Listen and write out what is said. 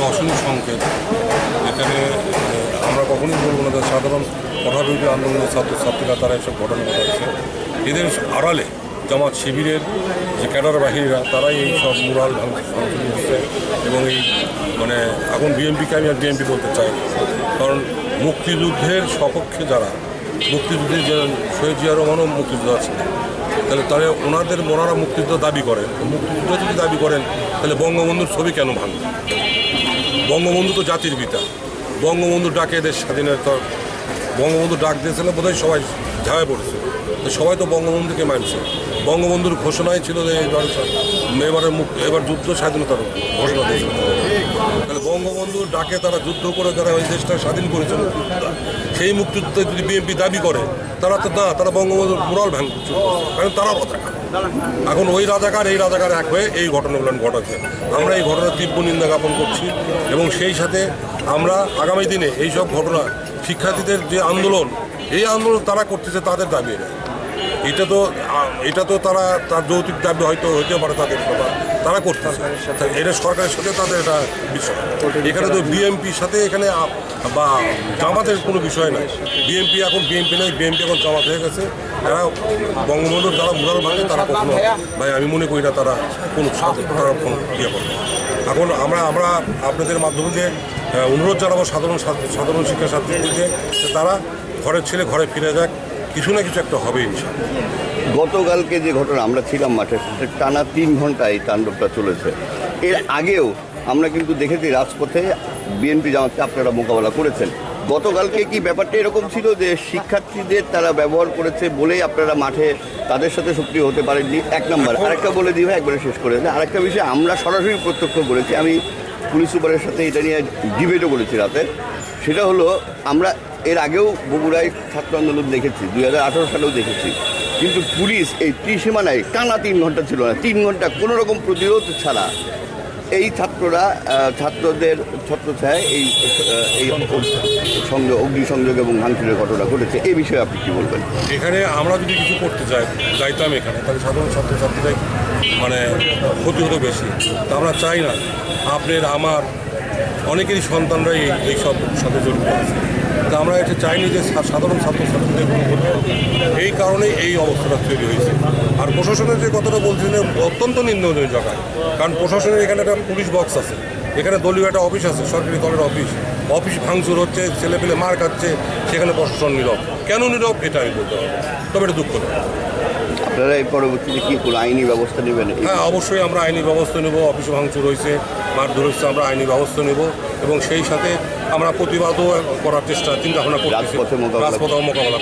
একটা অশুভ সংকেত। এখানে আমরা কখনোই বলব না সাধারণ পঠাবিরোধী আন্দোলনের ছাত্রছাত্রীরা তারা এসব ঘটনা ঘটাচ্ছে। এদের আড়ালে জামাত শিবিরের যে ক্যাডার বাহিনীরা, তারাই এই সব মুরাল ভাঙছে এবং এই মানে এখন বিএনপিকে আমি আর বিএনপি বলতে চাই কারণ মুক্তিযুদ্ধের সপক্ষে যারা মুক্তিযুদ্ধের যে শহীদ জিয়া রহমানও মুক্তিযুদ্ধ আছে তাহলে তারা ওনাদের মনারা মুক্তিযুদ্ধ দাবি করেন। মুক্তিযুদ্ধ যদি দাবি করেন, তাহলে বঙ্গবন্ধুর ছবি কেন ভাঙবে? বঙ্গবন্ধু তো জাতির পিতা। বঙ্গবন্ধু ডাকে এদের স্বাধীনতা বঙ্গবন্ধু ডাক দিয়েছিল বোধহয় সবাই ঝাঁয়ে পড়েছে। তো সবাই তো বঙ্গবন্ধুকে মানছে। বঙ্গবন্ধুর ঘোষণাই ছিল যে এবার এবারের মুক্ত এবার যুদ্ধ স্বাধীনতার ঘোষণা দিয়েছিল তাহলে বঙ্গবন্ধুর ডাকে তারা যুদ্ধ করে যারা ওই দেশটা স্বাধীন করেছে মুক্তিযোদ্ধা সেই মুক্তিযুদ্ধে যদি বিএনপি দাবি করে, তারা তো না, তারা বঙ্গবন্ধুর মুরাল ভাঙছে কারণ তারা রাজাকার এখন ওই রাজাকার, এই রাজাকার এক হয়ে এই ঘটনাগুলো ঘটাচ্ছে আমরা এই ঘটনার তীব্র নিন্দা জ্ঞাপন করছি এবং সেই সাথে আমরা আগামী দিনে এই সব ঘটনা, শিক্ষার্থীদের যে আন্দোলন, এই আন্দোলন তারা করতেছে তাদের দাবি এটা তো এটা তো তারা, তার যৌতিক দাবি হয়তো হইতে পারে তাদের কথা তারা করতেছে এটা সরকারের সাথে তাদের এটা বিষয়। এখানে তো বিএমপির সাথে এখানে বা জামাতের কোনো বিষয় নাই। বিএমপি এখন বিএমপি নেই বিএমপি এখন জামাত হয়ে গেছে। এরা বঙ্গবন্ধুর যারা মুরাল ভাঙে তারা কখনো ভাই আমি মনে করি না তারা কোনো তারা কোনো ইয়ে করবে এখন আমরা আমরা আপনাদের মাধ্যমে আহ, অনুরোধ জানাব সাধারণ সাধারণ শিক্ষা ছাত্রীদেরকে যে তারা ঘরের ছেলে ঘরে ফিরে যাক। কিছু না কিছু একটা হবে ইনশাল্লাহ গতকালকে যে ঘটনা, আমরা ছিলাম মাঠে টানা তিন ঘণ্টা এই তাণ্ডবটা চলেছে। এর আগেও আমরা কিন্তু দেখেছি রাজপথে বিএনপি জামাতকে আপনারা মোকাবেলা করেছেন। গতকালকে কি ব্যাপারটা এরকম ছিল যে শিক্ষার্থীদের তারা ব্যবহার করেছে বলেই আপনারা মাঠে তাদের সাথে সক্রিয় হতে পারেননি? এক নম্বর। আরেকটা বলে দিই ভাই, একবারে শেষ করে। আরেকটা বিষয়, আমরা সরাসরি প্রত্যক্ষ করেছি। আমি পুলিশ সুপারের সাথে এটা নিয়ে ডিবেটও করেছি রাতে। সেটা হলো, আমরা এর আগেও বগুড়ায় ছাত্র আন্দোলন দেখেছি, দুই হাজার আঠারো সালেও দেখেছি। কিন্তু পুলিশ এই ত্রিসীমানায় টানা তিন ঘণ্টা ছিল না। তিন ঘণ্টা কোনো রকম প্রতিরোধ ছাড়া এই ছাত্ররা ছাত্রদের ছত্রছায় এই এই সংযোগ অগ্নিসংযোগ এবং ভাঙচুরের ঘটনা ঘটেছে। এই বিষয়ে আপনি কি বলবেন? এখানে আমরা যদি কিছু করতে চাই যাইতাম এখানে, তাহলে সাধারণ ছাত্রছাত্রীদের মানে ক্ষতি হতো বেশি। তা আমরা চাই না। আপনার, আমার, অনেকেরই সন্তানরা এই এইসব সাথে জড়িত আছে। তা আমরা এটা চাইনি যে সাধারণ ছাত্রছাত্রীদের কোনো ক্ষতি। এই কারণেই এই অবস্থাটা তৈরি হয়েছে। আর প্রশাসনের যে কথাটা বলছেন অত্যন্ত নিন্দনীয় জায়গায়। কারণ প্রশাসনের এখানে একটা পুলিশ বক্স আছে। এখানে দলীয় একটা অফিস আছে, সরকারি দলের অফিস অফিস ভাঙচুর হচ্ছে ছেলে পেলে মার খাচ্ছে, সেখানে প্রশাসন নীরব। কেন নীরব? এটা আমি বলতে পারব তবে এটা দুঃখ আপনারা এই পরবর্তীতে কি কোনো আইনি ব্যবস্থা নেবেন? হ্যাঁ অবশ্যই আমরা আইনি ব্যবস্থা নেব অফিসে ভাঙচুর হয়েছে মারধর হয়েছে আমরা আইনি ব্যবস্থা নেব এবং সেই সাথে আমরা প্রতিবাদও করার চেষ্টা চিন্তা ভাবনা করতেছি। রাজপথে মোকাবেলা